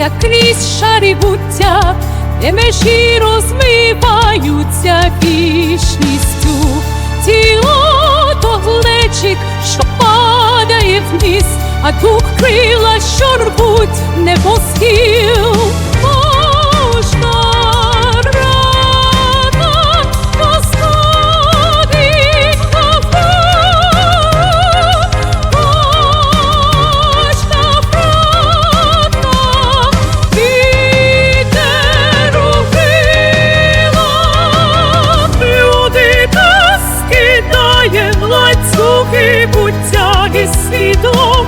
рухається крізь шари буття, де межі розмиваються вічністю. Тіло то глечик, що падає вниз, а дух крила, що рвуть небосхил. Пацухи буття і свідок.